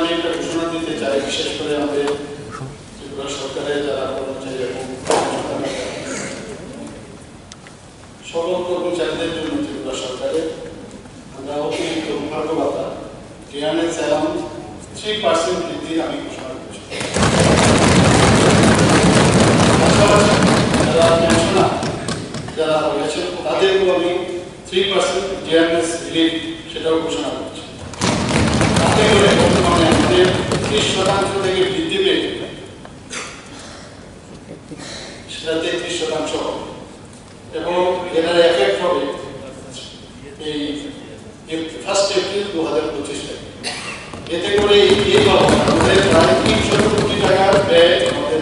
আমি ঘোষণা দিতে চাই বিশেষ করে আমাদের ত্রিপুরা সরকারের যারা কর্মচারী এবং সকল কর্মচারীদের জন্য ত্রিপুরা সরকারের আমরা অতিরিক্ত ভাগ্যবাতা ডিএনএস এবং থ্রি পার্সেন্ট বৃদ্ধি আমি যারা রয়েছে, তাদেরকেও আমি থ্রি পার্সেন্ট ডিএনএস রিলিফ সেটাও ঘোষণা করছি। তাতে করে বর্তমানে আমাদের ত্রিশ শতাংশ থেকে বৃদ্ধি পেয়ে সেটা তেত্রিশ শতাংশ এবং এটার এফেক্ট হবে এই ফার্স্ট এপ্রিল দু হাজার পঁচিশ থেকে এতে করে এই আমাদের প্রায় তিনশো কোটি টাকার ব্যয় আমাদের।